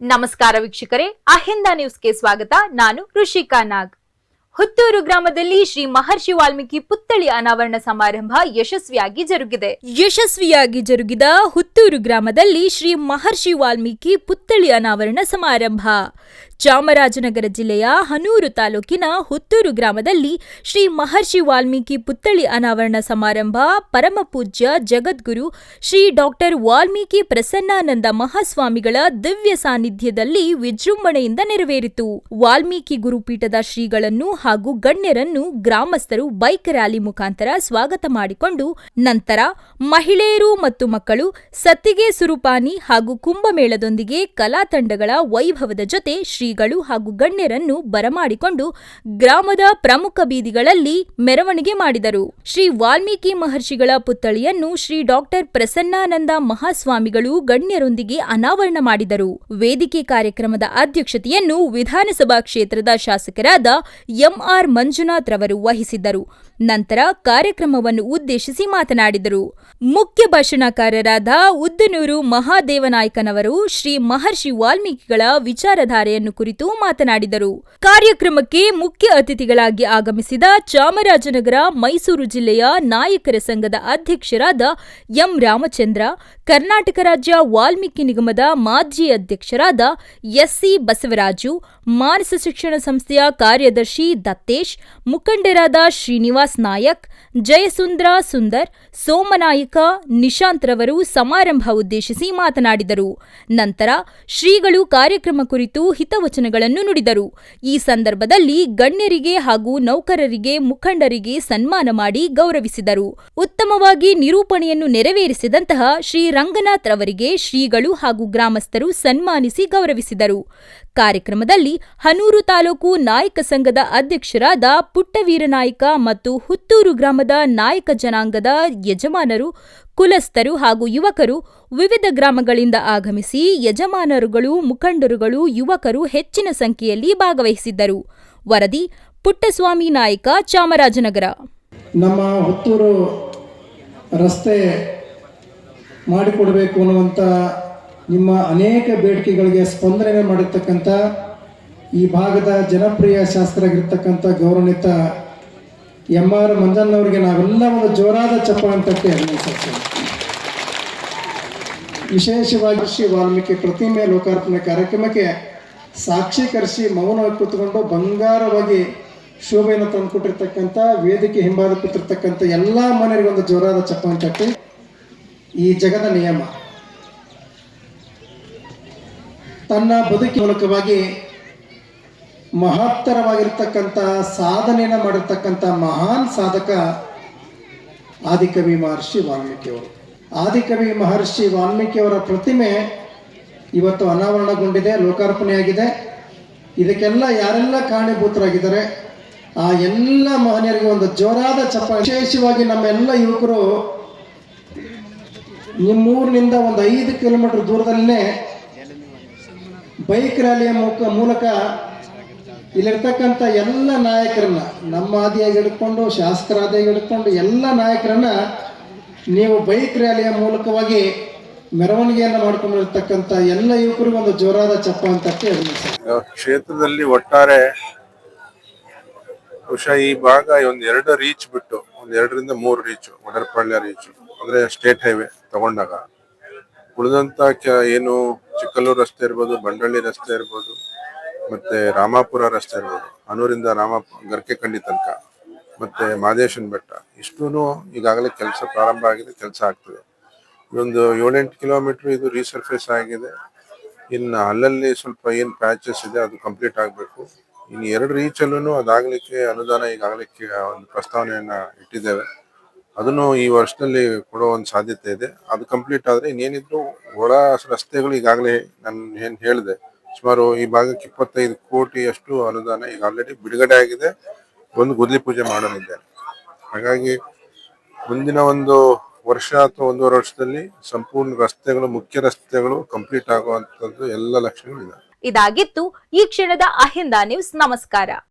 ನಮಸ್ಕಾರ ವೀಕ್ಷಕರೇ, ಅಹಿಂದ ನ್ಯೂಸ್ಗೆ ಸ್ವಾಗತ. ನಾನು ಋಷಿಕಾ ನಾಗ್. ಹುತ್ತೂರು ಗ್ರಾಮದಲ್ಲಿ ಶ್ರೀ ಮಹರ್ಷಿ ವಾಲ್ಮೀಕಿ ಪುತ್ಥಳಿ ಅನಾವರಣ ಸಮಾರಂಭ ಯಶಸ್ವಿಯಾಗಿ ಜರುಗಿದೆ. ಯಶಸ್ವಿಯಾಗಿ ಜರುಗಿದ ಹುತ್ತೂರು ಗ್ರಾಮದಲ್ಲಿ ಶ್ರೀ ಮಹರ್ಷಿ ವಾಲ್ಮೀಕಿ ಪುತ್ಥಳಿ ಅನಾವರಣ ಸಮಾರಂಭ. ಚಾಮರಾಜನಗರ ಜಿಲ್ಲೆಯ ಹನೂರು ತಾಲೂಕಿನ ಹುತ್ತೂರು ಗ್ರಾಮದಲ್ಲಿ ಶ್ರೀ ಮಹರ್ಷಿ ವಾಲ್ಮೀಕಿ ಪುತ್ಥಳಿ ಅನಾವರಣ ಸಮಾರಂಭ ಪರಮಪೂಜ್ಯ ಜಗದ್ಗುರು ಶ್ರೀ ಡಾಕ್ಟರ್ ವಾಲ್ಮೀಕಿ ಪ್ರಸನ್ನಾನಂದ ಮಹಾಸ್ವಾಮಿಗಳ ದಿವ್ಯ ಸಾನ್ನಿಧ್ಯದಲ್ಲಿ ವಿಜೃಂಭಣೆಯಿಂದ ನೆರವೇರಿತು. ವಾಲ್ಮೀಕಿ ಗುರುಪೀಠದ ಶ್ರೀಗಳನ್ನು ಹಾಗೂ ಗಣ್ಯರನ್ನು ಗ್ರಾಮಸ್ಥರು ಬೈಕ್ ರ್ಯಾಲಿ ಮುಖಾಂತರ ಸ್ವಾಗತ ಮಾಡಿಕೊಂಡು, ನಂತರ ಮಹಿಳೆಯರು ಮತ್ತು ಮಕ್ಕಳು ಸತ್ತಿಗೆ ಸುರುಪಾನಿ ಹಾಗೂ ಕುಂಭಮೇಳದೊಂದಿಗೆ ಕಲಾ ತಂಡಗಳ ವೈಭವದ ಜೊತೆ ಶ್ರೀಗಳು ಹಾಗೂ ಗಣ್ಯರನ್ನು ಬರಮಾಡಿಕೊಂಡು ಗ್ರಾಮದ ಪ್ರಮುಖ ಬೀದಿಗಳಲ್ಲಿ ಮೆರವಣಿಗೆ ಮಾಡಿದರು. ಶ್ರೀ ವಾಲ್ಮೀಕಿ ಮಹರ್ಷಿಗಳ ಪುತ್ಥಳಿಯನ್ನು ಶ್ರೀ ಡಾಕ್ಟರ್ ಪ್ರಸನ್ನಾನಂದ ಮಹಾಸ್ವಾಮಿಗಳು ಗಣ್ಯರೊಂದಿಗೆ ಅನಾವರಣ ಮಾಡಿದರು. ವೇದಿಕೆ ಕಾರ್ಯಕ್ರಮದ ಅಧ್ಯಕ್ಷತೆಯನ್ನು ವಿಧಾನಸಭಾ ಕ್ಷೇತ್ರದ ಶಾಸಕರಾದ ಎಂಆರ್ ಮಂಜುನಾಥ್ ರವರು ವಹಿಸಿದ್ದರು. ನಂತರ ಕಾರ್ಯಕ್ರಮವನ್ನು ಉದ್ದೇಶಿಸಿ ಮಾತನಾಡಿದರು. ಮುಖ್ಯ ಭಾಷಣಕಾರರಾದ ಉದ್ದನೂರು ಮಹಾದೇವನಾಯ್ಕನವರು ಶ್ರೀ ಮಹರ್ಷಿ ವಾಲ್ಮೀಕಿಗಳ ವಿಚಾರಧಾರೆಯನ್ನು ಕುರಿತು ಮಾತನಾಡಿದರು. ಕಾರ್ಯಕ್ರಮಕ್ಕೆ ಮುಖ್ಯ ಅತಿಥಿಗಳಾಗಿ ಆಗಮಿಸಿದ ಚಾಮರಾಜನಗರ, ಮೈಸೂರು ಜಿಲ್ಲೆಯ ನಾಯಕರ ಸಂಘದ ಅಧ್ಯಕ್ಷರಾದ ಎಂ ರಾಮಚಂದ್ರ, ಕರ್ನಾಟಕ ರಾಜ್ಯ ವಾಲ್ಮೀಕಿ ನಿಗಮದ ಮಾಜಿ ಅಧ್ಯಕ್ಷರಾದ ಎಸ್ಸಿ ಬಸವರಾಜು, ಮಾನಸ ಶಿಕ್ಷಣ ಸಂಸ್ಥೆಯ ಕಾರ್ಯದರ್ಶಿ ದತ್ತೇಶ್, ಮುಖಂಡರಾದ ಶ್ರೀನಿವಾಸ್ ನಾಯಕ್, ಜಯಸುಂದ್ರ ಸುಂದರ್, ಸೋಮನಾಯಕ, ನಿಶಾಂತ್ ರವರು ಸಮಾರಂಭ ಉದ್ದೇಶಿಸಿ ಮಾತನಾಡಿದರು. ನಂತರ ಶ್ರೀಗಳು ಕಾರ್ಯಕ್ರಮ ಕುರಿತು ಹಿತವಚನಗಳನ್ನು ನುಡಿದರು. ಈ ಸಂದರ್ಭದಲ್ಲಿ ಗಣ್ಯರಿಗೆ ಹಾಗೂ ನೌಕರರಿಗೆ, ಮುಖಂಡರಿಗೆ ಸನ್ಮಾನ ಮಾಡಿ ಗೌರವಿಸಿದರು. ಉತ್ತಮವಾಗಿ ನಿರೂಪಣೆಯನ್ನು ನೆರವೇರಿಸಿದಂತಹ ಶ್ರೀ ರಂಗನಾಥ್ ರವರಿಗೆ ಶ್ರೀಗಳು ಹಾಗೂ ಗ್ರಾಮಸ್ಥರು ಸನ್ಮಾನಿಸಿ ಗೌರವಿಸಿದರು. ಕಾರ್ಯಕ್ರಮದಲ್ಲಿ ಹನೂರು ತಾಲೂಕು ನಾಯಕ ಸಂಘದ ಅಧ್ಯಕ್ಷರಾದ ಪುಟ್ಟವೀರನಾಯಕ ಮತ್ತು ಹುತ್ತೂರು ಗ್ರಾಮದ ನಾಯಕ ಜನಾಂಗದ ಯಜಮಾನರು, ಕುಲಸ್ಥರು ಹಾಗೂ ಯುವಕರು ವಿವಿಧ ಗ್ರಾಮಗಳಿಂದ ಆಗಮಿಸಿ ಯಜಮಾನರುಗಳು, ಮುಖಂಡರುಗಳು, ಯುವಕರು ಹೆಚ್ಚಿನ ಸಂಖ್ಯೆಯಲ್ಲಿ ಭಾಗವಹಿಸಿದ್ದರು. ವರದಿ ಪುಟ್ಟಸ್ವಾಮಿ ನಾಯಕ, ಚಾಮರಾಜನಗರ. ನಮ್ಮ ಹುತ್ತೂರು ರಸ್ತೆ ಮಾಡಿಕೊಡಬೇಕು ಅನ್ನುವಂಥ ನಿಮ್ಮ ಅನೇಕ ಬೇಡಿಕೆಗಳಿಗೆ ಸ್ಪಂದನೆ ಮಾಡಿರ್ತಕ್ಕಂಥ ಈ ಭಾಗದ ಜನಪ್ರಿಯ ಶಾಸ್ತ್ರಗಿರ್ತಕ್ಕಂಥ ಗೌರವಾನ್ವಿತ ಎಂ ಆರ್ ಮಂಜಣ್ಣವರಿಗೆ ನಾವೆಲ್ಲ ಒಂದು ಜೋರಾದ ಚಪ್ಪ ಅಂತಕ್ಕೆ ವಿಶೇಷವಾಗಿ ಶ್ರೀ ವಾಲ್ಮೀಕಿ ಪ್ರತಿಮೆ ಲೋಕಾರ್ಪಣೆ ಕಾರ್ಯಕ್ರಮಕ್ಕೆ ಸಾಕ್ಷೀಕರಿಸಿ ಮೌನವಾಗಿ ಕೂತ್ಕೊಂಡು ಬಂಗಾರವಾಗಿ ಶೋಭೆಯನ್ನು ತಂದುಕೊಟ್ಟಿರ್ತಕ್ಕಂಥ, ವೇದಿಕೆ ಹಿಂಬಾಲ ಕೂತಿರ್ತಕ್ಕಂಥ ಎಲ್ಲ ಮನೆಯವರಿಗೆ ಒಂದು ಜೋರಾದ ಚಪ್ಪ ತಟ್ಟಿ ಈ ಜಗದ ನಿಯಮ. ತನ್ನ ಬದುಕಿನ ಮೂಲಕವಾಗಿ ಮಹತ್ತರವಾಗಿರ್ತಕ್ಕಂಥ ಸಾಧನೆಯನ್ನು ಮಾಡಿರ್ತಕ್ಕಂಥ ಮಹಾನ್ ಸಾಧಕ ಆದಿಕವಿ ಮಹರ್ಷಿ ವಾಲ್ಮೀಕಿಯವರು. ಆದಿಕವಿ ಮಹರ್ಷಿ ವಾಲ್ಮೀಕಿಯವರ ಪ್ರತಿಮೆ ಇವತ್ತು ಅನಾವರಣಗೊಂಡಿದೆ, ಲೋಕಾರ್ಪಣೆಯಾಗಿದೆ. ಇದಕ್ಕೆಲ್ಲ ಯಾರೆಲ್ಲ ಕಾರಣೀಭೂತರಾಗಿದ್ದಾರೆ, ಆ ಎಲ್ಲ ಮಹನೀಯರಿಗೆ ಒಂದು ಜೋರಾದ ಚಪ್ಪ. ವಿಶೇಷವಾಗಿ ನಮ್ಮೆಲ್ಲ ಯುವಕರು ನಿಮ್ಮೂರಿನಿಂದ ಒಂದು ಐದು ಕಿಲೋಮೀಟರ್ ದೂರದಲ್ಲೇ ಬೈಕ್ ರ್ಯಾಲಿಯ ಮುಖ ಮೂಲಕ ಇಲ್ಲಿರ್ತಕ್ಕಂಥ ಎಲ್ಲ ನಾಯಕರನ್ನ, ನಮ್ಮ ಆದಿಯಾಗಿ ಹಿಡ್ಕೊಂಡು ಶಾಸಕರಾದಿಯಾಗಿ ಹಿಡ್ಕೊಂಡು ಎಲ್ಲ ನಾಯಕರನ್ನ ನೀವು ಬೈಕ್ ರ್ಯಾಲಿಯ ಮೂಲಕವಾಗಿ ಮೆರವಣಿಗೆಯನ್ನು ಮಾಡಿಕೊಂಡಿರ್ತಕ್ಕಂಥ ಎಲ್ಲ ಯುವಕರಿಗೂ ಒಂದು ಜೋರಾದ ಚಪ್ಪ ಅಂತ ಕ್ಷೇತ್ರದಲ್ಲಿ ಒಟ್ಟಾರೆ ಬಹುಶಃ ಈ ಭಾಗ ಒಂದ್ ಎರಡು ರೀಚ್ ಬಿಟ್ಟು, ಒಂದ್ ಎರಡರಿಂದ ಮೂರು ರೀಚ್ ಒಡರ್ಪಾಳ್ಯ ರೀಚ್ ಅಂದ್ರೆ ಸ್ಟೇಟ್ ಹೈವೇ ತಗೊಂಡಾಗ ಉಳಿದಂತ ಏನು ಚಿಕ್ಕಲ್ಲೂರು ರಸ್ತೆ ಇರ್ಬೋದು, ಬಂಡಳ್ಳಿ ರಸ್ತೆ ಇರ್ಬೋದು, ಮತ್ತೆ ರಾಮಾಪುರ ರಸ್ತೆ ಇರ್ಬೋದು ಅನೂರಿಂದ ರಾಮ ಗರ್ಕೆ ಕಂಡಿ ತನಕ, ಮತ್ತೆ ಮಾದೇಶನ್ ಬೆಟ್ಟ ಇಷ್ಟೂ ಈಗಾಗಲೇ ಕೆಲಸ ಪ್ರಾರಂಭ ಆಗಿದೆ, ಕೆಲಸ ಆಗ್ತದೆ. ಇದೊಂದು ಏಳೆಂಟು ಕಿಲೋಮೀಟರ್ ಇದು ರೀಸರ್ಫೇಸ್ ಆಗಿದೆ. ಇನ್ನು ಅಲ್ಲಲ್ಲಿ ಸ್ವಲ್ಪ ಏನು ಪ್ಯಾಚಸ್ ಇದೆ, ಅದು ಕಂಪ್ಲೀಟ್ ಆಗಬೇಕು. ಇನ್ನು ಎರಡು ರೀಚಲ್ಲೂ ಅದಾಗಲಿಕ್ಕೆ ಅನುದಾನ ಈಗಾಗಲೇ ಕೇ- ಒಂದು ಪ್ರಸ್ತಾವನೆಯನ್ನ ಇಟ್ಟಿದ್ದೇವೆ. ಅದನ್ನು ಈ ವರ್ಷದಲ್ಲಿ ಕೊಡೋ ಒಂದು ಸಾಧ್ಯತೆ ಇದೆ. ಅದು ಕಂಪ್ಲೀಟ್ ಆದರೆ ಇನ್ನೇನಿದ್ರು ಒಳ ರಸ್ತೆಗಳು ಈಗಾಗಲೇ ನಾನು ಏನು ಹೇಳಿದೆ, ಸುಮಾರು ಈ ಭಾಗಕ್ಕೆ ಇಪ್ಪತ್ತೈದು ಕೋಟಿಯಷ್ಟು ಅನುದಾನ ಈಗ ಆಲ್ರೆಡಿ ಬಿಡುಗಡೆ ಆಗಿದೆ. ಒಂದು ಗುದ್ಲಿ ಪೂಜೆ ಮಾಡಲಿದ್ದಾರೆ. ಹಾಗಾಗಿ ಮುಂದಿನ ಒಂದು ವರ್ಷ ಅಥವಾ ಒಂದೂವರೆ ವರ್ಷದಲ್ಲಿ ಸಂಪೂರ್ಣ ರಸ್ತೆಗಳು, ಮುಖ್ಯ ರಸ್ತೆಗಳು ಕಂಪ್ಲೀಟ್ ಆಗುವಂತದ್ದು ಎಲ್ಲ ಲಕ್ಷಣಗಳು ಇದೆ ಇದಾಗಿತ್ತು ಈ ಕ್ಷಣದ ಅಹಿಂದ ನ್ಯೂಸ್ ನಮಸ್ಕಾರ.